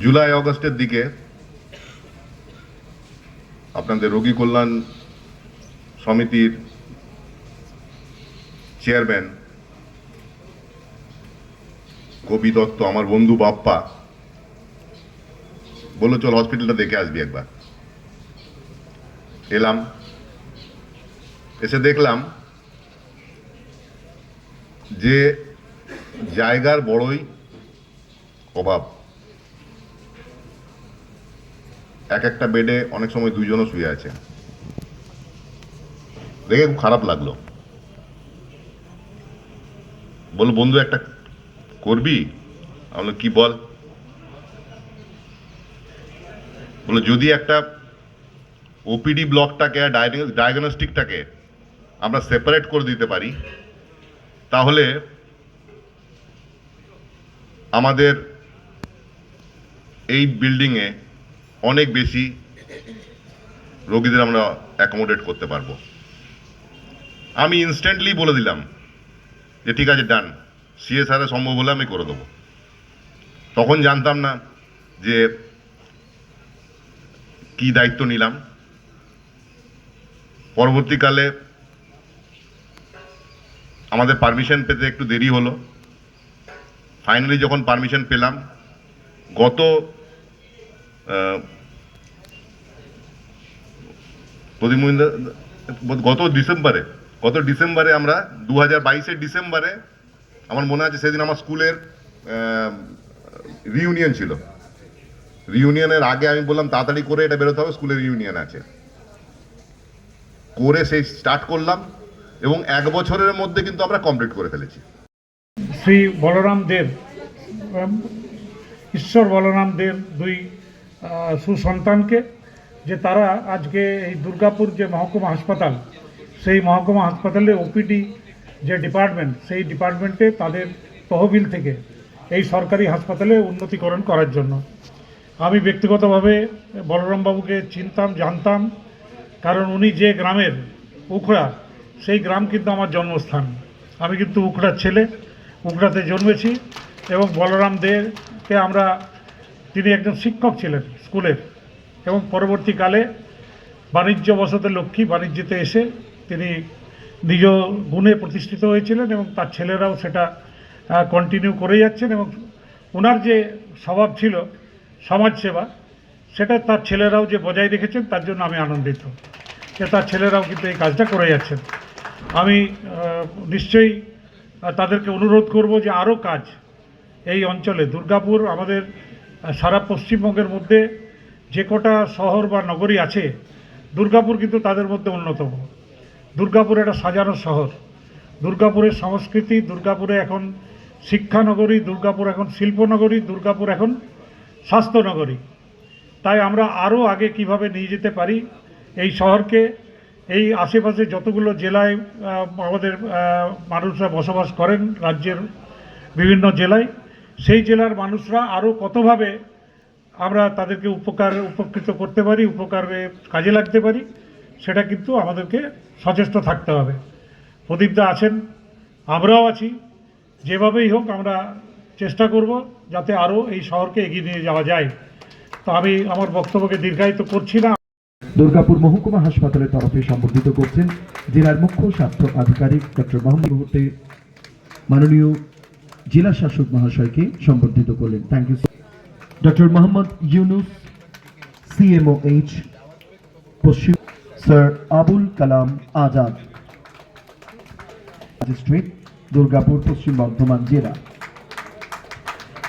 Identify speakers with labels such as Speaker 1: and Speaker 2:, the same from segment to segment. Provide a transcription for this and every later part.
Speaker 1: জুলাই, অগস্টের দিকে আপনাদের রোগী কল্যাণ সমিতির চেয়ারম্যান গোপী দত্ত, আমার বন্ধু বাপ্পা, বলল, চল হসপিটালটা দেখে আসবি একবার। এলাম। এসে দেখলাম যে জায়গার বড়ই অভাব। এক একটা বেডে অনেক সময় দুইজনও শুয়ে আছে। দেখে খুব খারাপ লাগল। বল বন্ধু, একটা করবি? আমি কি বল? বলে যদি একটা ওপিডি ব্লকটাকে আর ডায়াগনস্টিকটাকে আমরা সেপারেট করে দিতে পারি, তাহলে আমাদের এই বিল্ডিংয়ে অনেক বেশি রোগীদের আমরা অ্যাকোমোডেট করতে পারব। আমি ইনস্ট্যান্টলি বলে দিলাম যে, ঠিক আছে ডান সিএসআরে সম্ভব হলে আমি করে দেবো। তখন জানতাম না যে, কি দায়িত্ব নিলাম। পরবর্তীকালে আমাদের পারমিশন পেতে একটু দেরি হলো। ফাইনালি যখন পারমিশন পেলাম, গত প্রদীপ গত ডিসেম্বরে গত ডিসেম্বরে আমরা দু হাজার বাইশের ডিসেম্বরে, আমার মনে আছে সেদিন আমার স্কুলের রিউনিয়ন ছিল। রিউনিয়নের আগে আমি বললাম, তাড়াতাড়ি করে এটা বেরোতে হবে, স্কুলের রিউনিয়ন আছে। করে সেই স্টার্ট করলাম, এবং এক বছরের মধ্যে কিন্তু আমরা কমপ্লিট করে ফেলেছি।
Speaker 2: শ্রী বলরাম দেব ঈশ্বর বলরাম দেব দুই সুসন্তানকে যে তারা আজকে এই দুর্গাপুর যে মহকুমা হাসপাতাল, সেই মহকুমা হাসপাতালে ওপিডি যে ডিপার্টমেন্ট সেই ডিপার্টমেন্টে তাদের তহবিল থেকে এই সরকারি হাসপাতালে উন্নতিকরণ করার জন্য। আমি ব্যক্তিগতভাবে বলরামবাবুকে চিনতাম, জানতাম, কারণ উনি যে গ্রামের উখড়া, সেই গ্রাম কিন্তু আমার জন্মস্থান। আমি কিন্তু উখড়ার ছেলে, উখড়াতে জন্মেছি এবং বলরাম দেকে আমরা, তিনি একজন শিক্ষক ছিলেন স্কুলের। এবং পরবর্তীকালে বাণিজ্য বসতে লক্ষ্মী বাণিজ্যতে এসে তিনি নিজ গুণে প্রতিষ্ঠিত হয়েছিলেন এবং তার ছেলেরাও সেটা কন্টিনিউ করে যাচ্ছেন এবং ওনার যে স্বভাব ছিল সমাজসেবা, সেটা তার ছেলেরাও যে বজায় রেখেছেন, তার জন্য আমি আনন্দিত। যে তার ছেলেরাও কিন্তু এই কাজটা করে যাচ্ছেন। আমি নিশ্চয়ই তাদেরকে অনুরোধ করব যে আরও কাজ এই অঞ্চলে, দুর্গাপুর, আমাদের সারা পশ্চিমবঙ্গের মধ্যে যে কটা শহর বা নগরী আছে, দুর্গাপুর কিন্তু তাদের মধ্যে অন্যতম। দুর্গাপুর একটা সাজানো শহর। দুর্গাপুরের সংস্কৃতি, দুর্গাপুরে এখন শিক্ষানগরী, দুর্গাপুর এখন শিল্পনগরী, দুর্গাপুর এখন স্বাস্থ্যনগরী। তাই আমরা আরও আগে কীভাবে নিয়ে যেতে পারি এই শহরকে, এই আশেপাশে যতগুলো জেলায় আমাদের মানুষরা বসবাস করেন রাজ্যের বিভিন্ন জেলায়, সেই জেলার মানুষরা আরও কতভাবে আমরা তাদেরকে উপকার, উপকৃত করতে পারি, উপকারে কাজে লাগতে পারি, সেটা কিন্তু আমাদেরকে সচেষ্ট থাকতে হবে। প্রদীপদা আছেন, আমরাও আছি, যেভাবেই হোক আমরা চেষ্টা করব যাতে আরও এই শহরকে এগিয়ে নিয়ে যাওয়া যায়। তো আমি আমার বক্তব্যকে দীর্ঘায়িত করছি না।
Speaker 3: দুর্গাপুর মহকুমা হাসপাতালের তরফে সম্বর্ধিত করছেন জেলার মুখ্য স্বাস্থ্য আধিকারিক ডক্টর মোহাম্মদ মুহূর্তে মাননীয় জেলা শাসক মহাশয়কে সম্বর্ধিত করলেন। Thank you doctor Mohammad Yunus CMOH Paschim sir Abul Kalam Azad magistrate Durgapur Paschim Bardhaman জেলা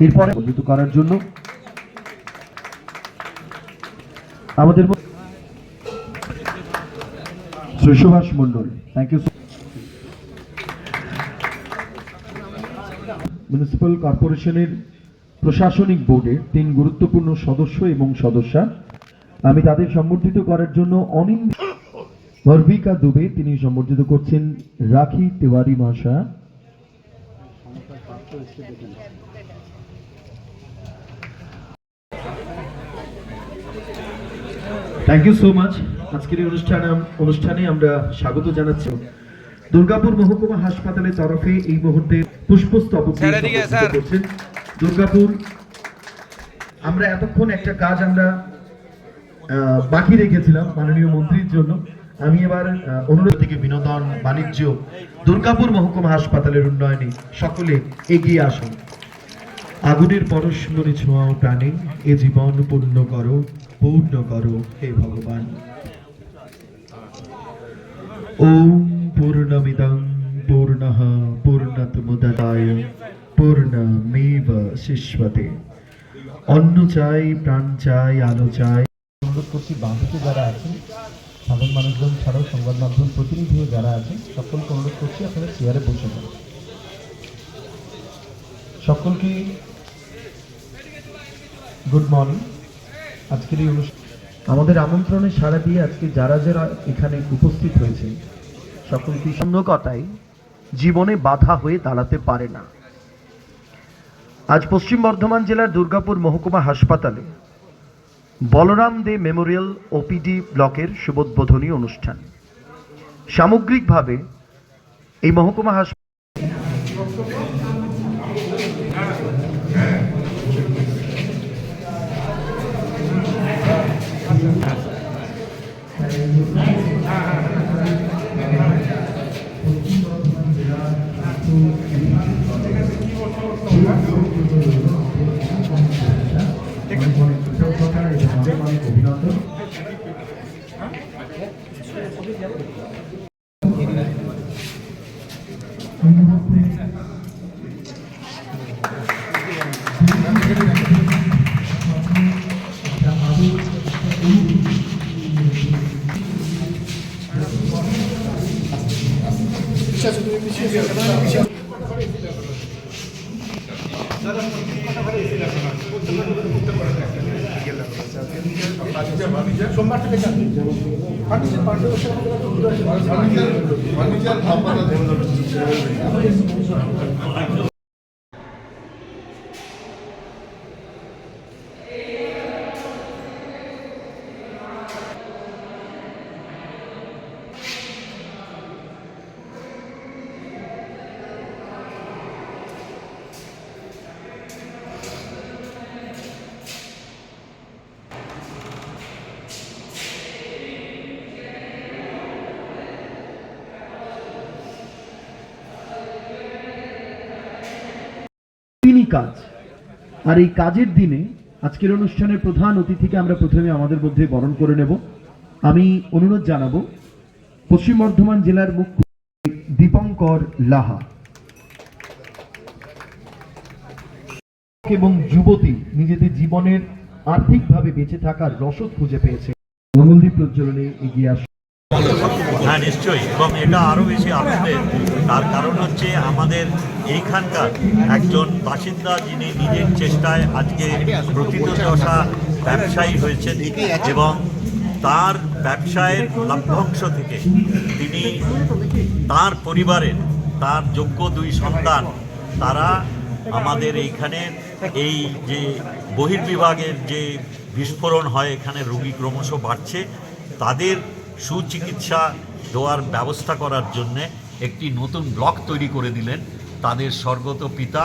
Speaker 3: এরপরে সম্বর্ধিত করার জন্য আমাদের Subhash Mondal thank you municipal কর্পোরেশনের প্রশাসনিক বোর্ডের তিন গুরুত্বপূর্ণ সদস্য এবং সদস্যা। আমি তাদের সম্বর্ধিত করার জন্য অনিন্দ ভর্বিকা দুবে তিনি সম্বর্ধিত করছেন রাখি তিওয়ারি মহাশয়া থ্যাংক ইউ সো মাচ আজকের এই অনুষ্ঠানে অনুষ্ঠানে আমরা স্বাগত জানাচ্ছি। দুর্গাপুর মহকুমা হাসপাতালের তরফে এই মুহূর্তে পুষ্পস্তবক। করছেন। দুর্গাপুর। আমরা এতক্ষণ একটা কাজ আমরা বাকি রেখেছিলাম মাননীয় মন্ত্রীর জন্য। আমি এবার অনুরোধ থেকে বিনোদন, বাণিজ্য, দুর্গাপুর মহকুমা হাসপাতালের উন্নয়নে সকলে এগিয়ে আসুন। আগুনের পরশমণি ছোঁয়াও প্রাণে এ জীবন পূর্ণ করো পূর্ণ করো হে ভগবান। ওম পূর্ণমিদং পূর্ণঃ পূর্ণত মুদতায় পূর্ণমেব শিষ্যতে। অন্ন চাই প্রাণ চাই আলো চাই।
Speaker 4: অনুরোধ করছি বাঁধিতে যারা আছেন সাধারণ মানুষজন ছাড়াও সংবাদ মাধ্যম প্রতিনিধিও যারা আছেন সকলকে অনুরোধ করছি আপনারা চেয়ারে বসে যান। সকলকে গুড মর্নিং আজকের এই অনুষ্ঠান
Speaker 3: আমাদের আমন্ত্রণে সাড়া দিয়ে আজকে যারা যারা এখানে উপস্থিত হয়েছে সকলকে সন্ন্যকতায় জীবনে বাধা হয়ে দাঁড়াতে পারে না। আজ পশ্চিম বর্ধমান জেলার দুর্গাপুর মহকুমা হাসপাতালে বলরাম দে মেমোরিয়াল ওপিডি ব্লকের শুভোদ্বোধনী অনুষ্ঠান। সামগ্রিকভাবে এই মহকুমা হাসপাতাল Gracias. তিনি কাজ। আর এই কাজের দিনে আজকের অনুষ্ঠানের প্রধান অতিথিকে আমরা প্রথমে আমাদের মধ্যে বরণ করে নেব। আমি অনুরোধ জানাব, পশ্চিম বর্ধমান জেলার মুখ্য দীপঙ্কর লাহা। এবং যুবতী নিজেদের জীবনের আর্থিকভাবে বেঁচে থাকার রসদ খুঁজে পেয়েছে। মঙ্গলদীপ প্রজ্বলনে এগিয়ে আস
Speaker 5: হ্যাঁ নিশ্চয়ই। এবং এটা আরও বেশি আনন্দের তার কারণ হচ্ছে আমাদের এইখানকার একজন বাসিন্দা যিনি নিজের চেষ্টায় আজকে প্রকৃতদশা ব্যবসায়ী হয়েছেন এবং তার ব্যবসায়ের লভ্যাংশ থেকে তিনি তার পরিবারের তার যোগ্য দুই সন্তান, তারা আমাদের এইখানে এই যে বহির্বিভাগের যে বিস্ফোরণ হয় এখানে রোগী ক্রমশ বাড়ছে, তাদের সুচিকিৎসা দেওয়ার ব্যবস্থা করার জন্যে একটি নতুন ব্লক তৈরি করে দিলেন তাদের স্বর্গত পিতা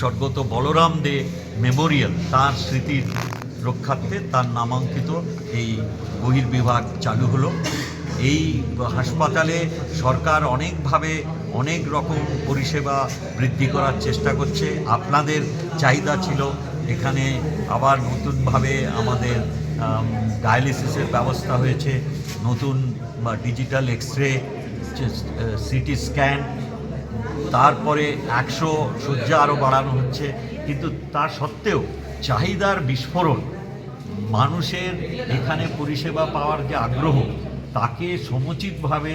Speaker 5: স্বর্গত বলরাম দে মেমোরিয়াল, তার স্মৃতির রক্ষার্থে তার নামাঙ্কিত এই বহির্বিভাগ চালু হলো। এই হাসপাতালে সরকার অনেকভাবে অনেক রকম পরিষেবা বৃদ্ধি করার চেষ্টা করছে। আপনাদের চাহিদা ছিল এখানে আবার নতুনভাবে আমাদের ডায়ালিসিসের ব্যবস্থা হয়েছে। নতুন, বা, digital X ray CT scan, তারপরে একশো শয্যা আরও বাড়ানো হচ্ছে। কিন্তু তা সত্ত্বেও চাহিদার বিস্ফোরণ, মানুষের এখানে পরিষেবা পাওয়ার যে আগ্রহ, তাকে সমুচিতভাবে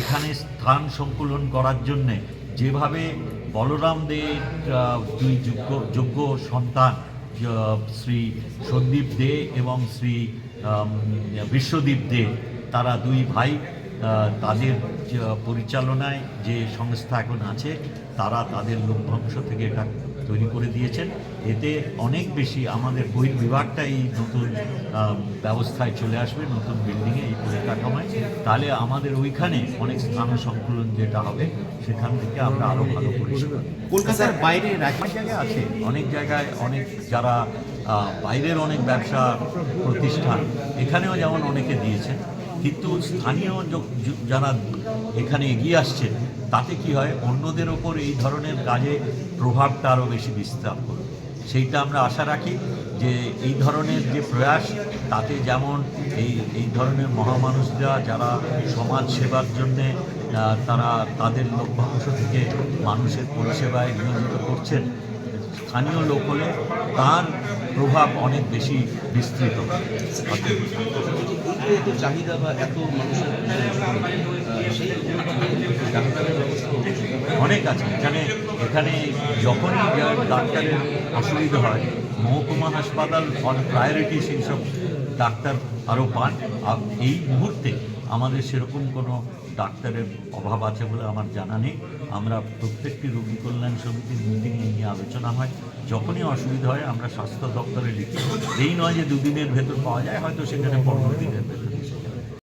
Speaker 5: এখানে স্থান সংকুলন করার জন্যে যেভাবে বলরাম দের দুই যোগ্য যোগ্য সন্তান শ্রী সন্দীপ দে এবং শ্রী বিশ্বদীপ দে, তারা দুই ভাই তাদের পরিচালনায় যে সংস্থা এখন আছে, তারা তাদের লভ্যাংশ থেকে এটা তৈরি করে দিয়েছেন। এতে অনেক বেশি আমাদের বহির্বিভাগটা এই নতুন ব্যবস্থায় চলে আসবে নতুন বিল্ডিংয়ে এই পরিকাঠামোয়। তাহলে আমাদের ওইখানে অনেক স্থান সংকুলন যেটা হবে সেখান থেকে আমরা আরও ভালো পরিষেবা
Speaker 6: কলকাতার বাইরে
Speaker 5: অনেক জায়গায় আছে? অনেক জায়গায় অনেক যারা বাইরের অনেক ব্যবসা প্রতিষ্ঠান এখানেও যেমন অনেকে দিয়েছে কিন্তু স্থানীয় যারা এখানে এগিয়ে আসছে তাতে কি হয়? অন্যদের ওপর এই ধরনের কাজে প্রভাবটা আরও বেশি বিস্তার করবে সেইটা আমরা আশা রাখি যে এই ধরনের যে প্রয়াস, তাতে যেমন এই এই ধরনের মহামানুষরা যারা সমাজ সেবার জন্যে তারা তাদের লভ্যাংশ থেকে মানুষের পরিষেবায় নিয়োজিত করছেন, স্থানীয় লোক হলে তার প্রভাব অনেক বেশি বিস্তৃত অর্থাৎ
Speaker 6: চাহিদা বা এত মানুষের।
Speaker 5: অনেক আছে। এখানে এখানে যখনই ডাক্তারের অসুবিধা হয়, মহকুমা হাসপাতাল অন প্রায়োরিটি সেই সব ডাক্তার আরও পান। আর এই মুহূর্তে আমাদের সেরকম কোনো ডাক্তারের অভাব আছে বলে আমার জানা নেই। আমরা প্রত্যেকটি রোগী কল্যাণ সমিতির মিটিংয়ে নিয়ে আলোচনা হয়। যখনই অসুবিধা হয়, আমরা স্বাস্থ্য দপ্তরে লিখি। এই নয় যে দুদিনের ভেতর পাওয়া যায়, হয়তো সেখানে পনেরো দিনের ভেতর।